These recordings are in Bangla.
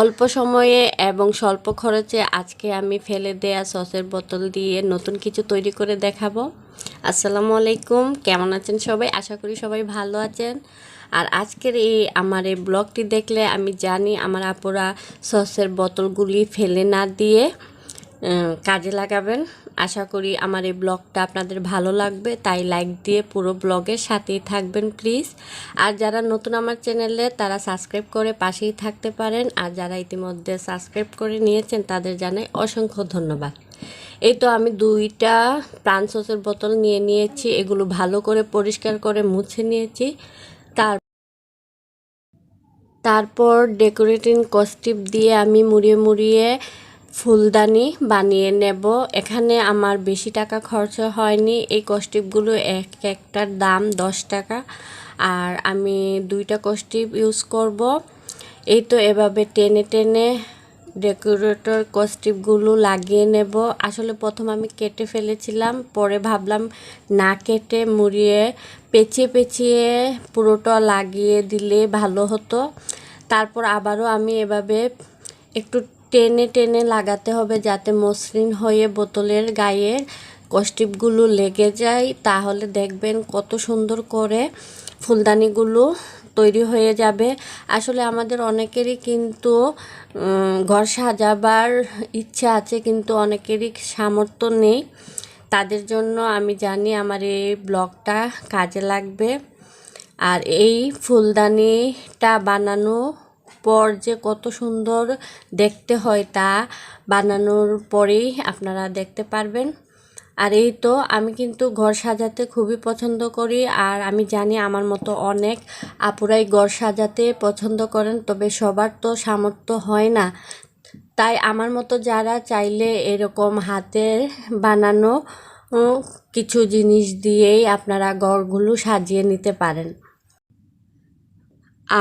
অল্প সময়ে এবং স্বল্প খরচে আজকে আমি ফেলে দেয়া সসের বোতল দিয়ে নতুন কিছু তৈরি করে দেখাবো। আসসালামু আলাইকুম, কেমন আছেন সবাই? আশা করি সবাই ভালো আছেন। আর আজকের এই আমার এই ব্লগটি দেখলে আমি জানি আমার আপুরা সসের বোতলগুলি ফেলে না দিয়ে কাজে লাগাবেন। আশা করি আমার এই ব্লগটা আপনাদের ভালো লাগবে, তাই লাইক দিয়ে পুরো ব্লগের সাথেই থাকবেন প্লিজ। আর যারা নতুন আমার চ্যানেলে, তারা সাবস্ক্রাইব করে পাশেই থাকতে পারেন। আর যারা ইতিমধ্যে সাবস্ক্রাইব করে নিয়েছেন, তাদের জানাই অসংখ্য ধন্যবাদ। এই তো আমি দুইটা প্রাণ সসের বোতল নিয়ে নিয়েছি, এগুলো ভালো করে পরিষ্কার করে মুছে নিয়েছি। তার তারপর ডেকোরেটিং কস্টিপ দিয়ে আমি মুড়িয়ে মুড়িয়ে ফুলদানি বানিয়ে নেব। এখানে আমার বেশি টাকা খরচ হয়নি। এই কস্টিপগুলো এক একটার দাম দশ টাকা। আর আমি দুইটা কস্টিপ ইউজ করব। এই তো এভাবে টেনে টেনে ডেকোরেটর কস্টিপগুলো লাগিয়ে নেব। আসলে প্রথম আমি কেটে ফেলেছিলাম, পরে ভাবলাম না কেটে মুড়িয়ে পেঁচিয়ে পেঁচিয়ে পুরোটা লাগিয়ে দিলে ভালো হতো। তারপর আবারও আমি এভাবে একটু টেনে টেনে লাগাতে হবে যাতে মসৃণ হয়ে বোতলের গায়ে কস্টিপগুলো লেগে যায়। তাহলে দেখবেন কত সুন্দর করে ফুলদানিগুলো তৈরি হয়ে যাবে। আসলে আমাদের অনেকেরই কিন্তু ঘর সাজাবার ইচ্ছা আছে, কিন্তু অনেকেরই সামর্থ্য নেই। তাদের জন্য আমি জানি আমার এই ব্লগটা কাজে লাগবে। আর এই ফুলদানিটা বানানো পর যে কত সুন্দর দেখতে হয় তা বানানোর পরেই আপনারা দেখতে পারবেন। আর এই তো আমি কিন্তু ঘর সাজাতে খুবই পছন্দ করি আর আমি জানি আমার মতো অনেক আপুরাই ঘর সাজাতে পছন্দ করেন, তবে সবার তো সামর্থ্য হয় না। তাই আমার মতো যারা চাইলে এরকম হাতের বানানো কিছু জিনিস দিয়েই আপনারা ঘরগুলো সাজিয়ে নিতে পারেন।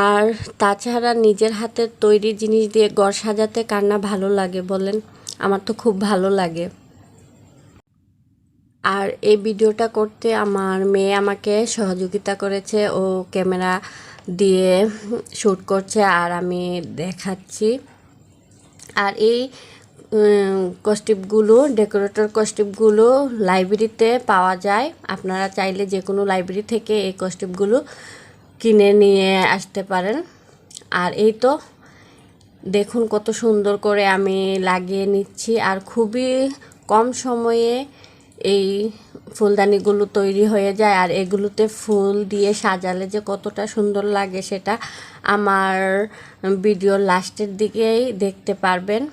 আর তাছাড়া নিজের হাতের তৈরি জিনিস দিয়ে ঘর সাজাতে কার না ভালো লাগে বলেন? আমার তো খুব ভালো লাগে। আর এই ভিডিওটা করতে আমার মেয়ে আমাকে সহযোগিতা করেছে, ও ক্যামেরা দিয়ে শ্যুট করছে আর আমি দেখাচ্ছি। আর এই কস্টিপগুলো ডেকোরেটর কস্টিপগুলো লাইব্রেরিতে পাওয়া যায়। আপনারা চাইলে যে কোনো লাইব্রেরি থেকে এই কস্টিপগুলো কিনে নিয়ে আসতে পারেন। আর এই তো দেখুন কত সুন্দর করে আমি লাগিয়ে নিচ্ছি। আর খুবই কম সময়ে এই ফুলদানিগুলো তৈরি হয়ে যায়। আর এগুলোতে ফুল দিয়ে সাজালে যে কতটা সুন্দর লাগে সেটা আমার ভিডিওর লাস্টের দিকেই দেখতে পারবেন।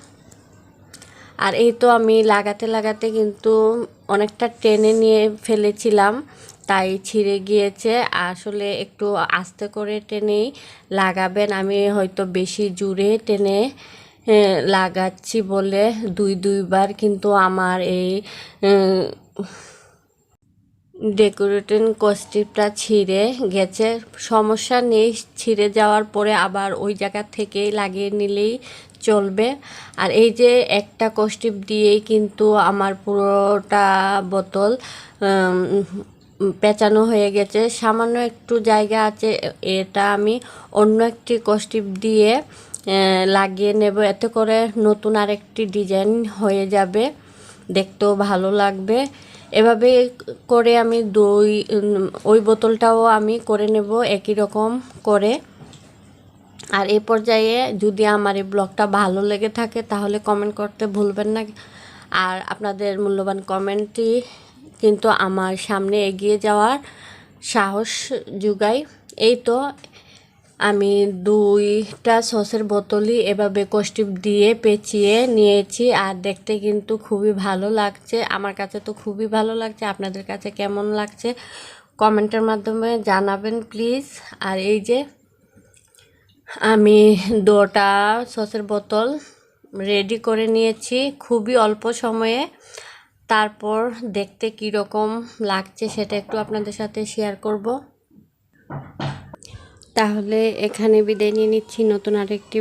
আর এই তো আমি লাগাতে লাগাতে কিন্তু অনেকটা টেনে নিয়ে ফেলেছিলাম। তাই ছিঁড়ে গিয়েছে। আসলে একটু আস্তে করে টেনেই লাগাবেন। আমি হয়তো বেশি জুড়ে টেনে লাগাচ্ছি বলে দুই, দুইবার। কিন্তু আমার এই ডেকোরেটিং কস্টিপটা ছিঁড়ে গেছে। সমস্যা নেই, ছিঁড়ে যাওয়ার পরে আবার ওই জায়গা থেকেই লাগিয়ে নিলেই চলবে। আর এই যে একটা কস্টিপ দিয়েই কিন্তু আমার পুরোটা বোতল পেঁচানো হয়ে গেছে। সামান্য একটু জায়গা আছে, এটা আমি অন্য একটি কস্টিপ দিয়ে লাগিয়ে নেব। এতে করে নতুন আরেকটি ডিজাইন হয়ে যাবে। দেখতেও ভালো লাগবে। এভাবে করে আমি দই ওই বোতলটাও আমি করে নেব একই রকম করে। আর এ পর্যায়ে যদি আমার এই ব্লগটা ভালো লেগে থাকে, তাহলে কমেন্ট করতে ভুলবেন না। আর আপনাদের মূল্যবান কমেন্টটি কিন্তু আমার সামনে এগিয়ে যাওয়ার সাহস যোগায় এই তো আমি দুইটা সসের বোতলই এভাবে কষ্টিপ দিয়ে পেঁচিয়ে নিয়েছি আর দেখতে কিন্তু খুবই ভালো লাগছে। আমার কাছে তো খুবই ভালো লাগছে। আপনাদের কাছে কেমন লাগছে? কমেন্টের মাধ্যমে জানাবেন প্লিজ। আর এই যে আমি দুটা সসের বোতল রেডি করে নিয়েছি খুবই অল্প সময়ে। তারপর দেখতে কীরকম লাগছে সেটা একটু আপনাদের সাথে শেয়ার করব। তাহলে এখানে বিদায় নিয়ে নিচ্ছি। নতুন আরেকটি